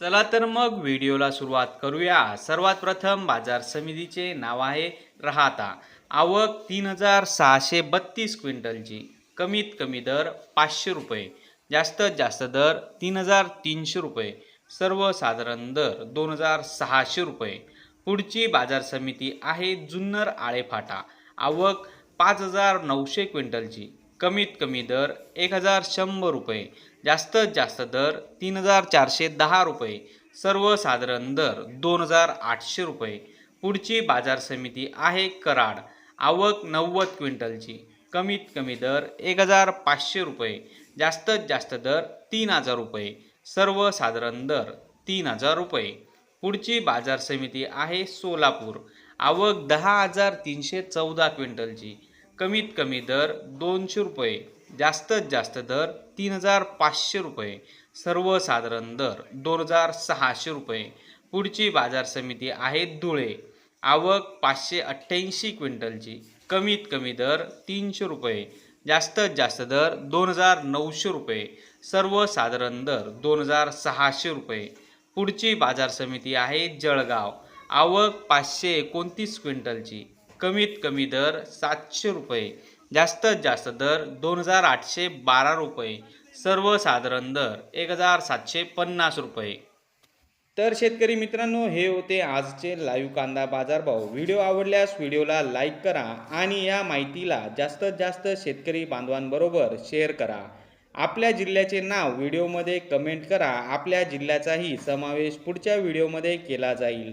चला तर मग व्हिडिओला सुरुवात करूया. सर्वात प्रथम बाजार समितीचे नाव आहे राहता. आवक तीन हजार सहाशे बत्तीस क्विंटलची. कमीत कमी दर पाचशे रुपये. जास्तीत जास्त दर तीन हजार तीनशे रुपये. सर्वसाधारण दर दोन हजार सहाशे रुपये. पुढची बाजार समिती आहे जुन्नर आळेफाटा. आवक पाच हजार नऊशे क्विंटलची. कमीत कमी दर एक हजार शंभर रुपये जास्तीत जास्त दर तीन हजार चारशे दहा रुपये सर्वसाधारण दर दोन हजार आठशे रुपये. पुढची बाजार समिती आहे कराड आवक नव्वद क्विंटलची कमीत कमी दर एक हजार पाचशे रुपये जास्तीत जास्त दर तीन हजार रुपये सर्वसाधारण दर तीन हजार रुपये. पुढची बाजार समिती आहे सोलापूर आवक दहा हजार तीनशे चौदा क्विंटलची कमीत कमी दर दोनशे रुपये जास्तीत जास्त दर तीन हजार पाचशे रुपये सर्वसाधारण दर दोन हजार सहाशे रुपये. पुढची बाजार समिती आहे धुळे. आवक पाचशे अठ्ठ्याऐंशी क्विंटलची कमीत कमी दर तीनशे रुपये जास्तीत जास्त दर दोन हजार नऊशे रुपये सर्वसाधारण दर दोन हजार सहाशे रुपये. पुढची बाजार समिती आहे जळगाव. आवक पाचशे एकोणतीस क्विंटलची कमीत कमी दर सातशे रुपये जास्तीत जास्त दर दोन हजार आठशे बारा रुपये सर्वसाधारण दर एक हजार सातशे पन्नास रुपये. तर शेतकरी मित्रांनो हे होते आजचे लाईव्ह कांदा बाजारभाव. व्हिडिओ आवडल्यास व्हिडिओला लाईक करा आणि या माहितीला जास्तीत जास्त शेतकरी बांधवांबरोबर शेअर करा. आपल्या जिल्ह्याचे नाव व्हिडिओमध्ये कमेंट करा. आपल्या जिल्ह्याचाही समावेश पुढच्या व्हिडिओमध्ये केला जाईल.